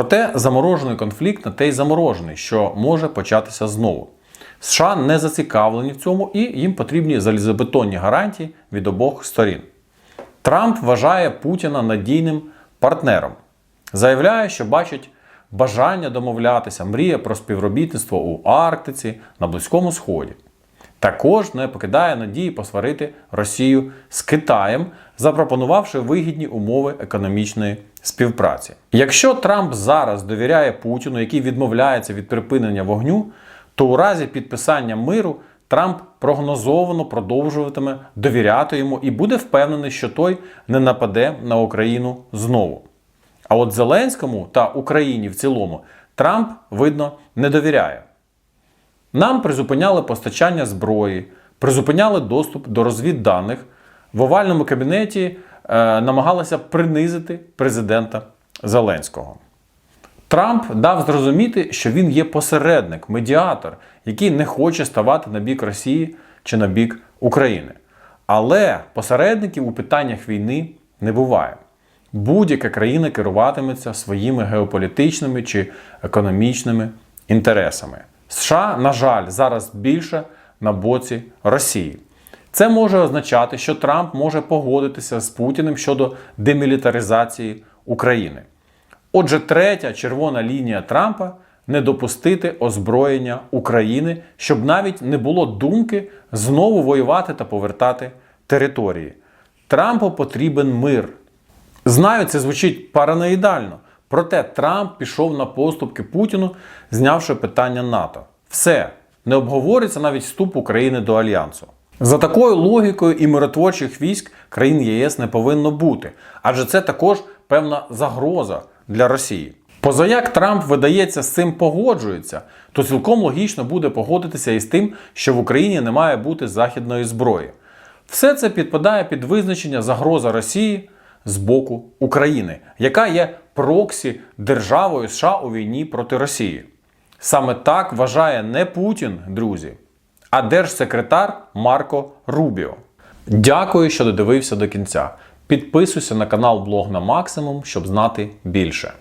Проте заморожений конфлікт на те й заморожений, що може початися знову. США не зацікавлені в цьому і їм потрібні залізобетонні гарантії від обох сторін. Трамп вважає Путіна надійним партнером, заявляє, що бачить бажання домовлятися, мріє про співробітництво у Арктиці на Близькому Сході. Також не покидає надії посварити Росію з Китаєм, запропонувавши вигідні умови економічної співпраці. Якщо Трамп зараз довіряє Путіну, який відмовляється від припинення вогню, то у разі підписання миру Трамп прогнозовано продовжуватиме довіряти йому і буде впевнений, що той не нападе на Україну знову. А от Зеленському та Україні в цілому Трамп, видно, не довіряє. Нам призупиняли постачання зброї, призупиняли доступ до розвідданих. В овальному кабінеті е, намагалися принизити президента Зеленського. Трамп дав зрозуміти, що він є посередник, медіатор, який не хоче ставати на бік Росії чи на бік України. Але посередників у питаннях війни не буває. Будь-яка країна керуватиметься своїми геополітичними чи економічними інтересами. США, на жаль, зараз більше на боці Росії. Це може означати, що Трамп може погодитися з Путіним щодо демілітаризації України. Отже, третя червона лінія Трампа не допустити озброєння України, щоб навіть не було думки знову воювати та повертати території. Трампу потрібен мир. Знаю, це звучить параноїдально. Проте Трамп пішов на поступки Путіну, знявши питання НАТО. Все не обговорюється навіть вступ України до альянсу. За такою логікою і миротворчих військ країн ЄС не повинно бути, адже це також певна загроза для Росії. Позаяк Трамп, видається, з цим погоджується, то цілком логічно буде погодитися із тим, що в Україні не має бути західної зброї. Все це підпадає під визначення загроза Росії з боку України, яка є проксі державою США у війні проти Росії. Саме так вважає не Путін, друзі, а держсекретар Марко Рубіо. Дякую, що додивився до кінця. Підписуйся на канал Блог на максимум, щоб знати більше.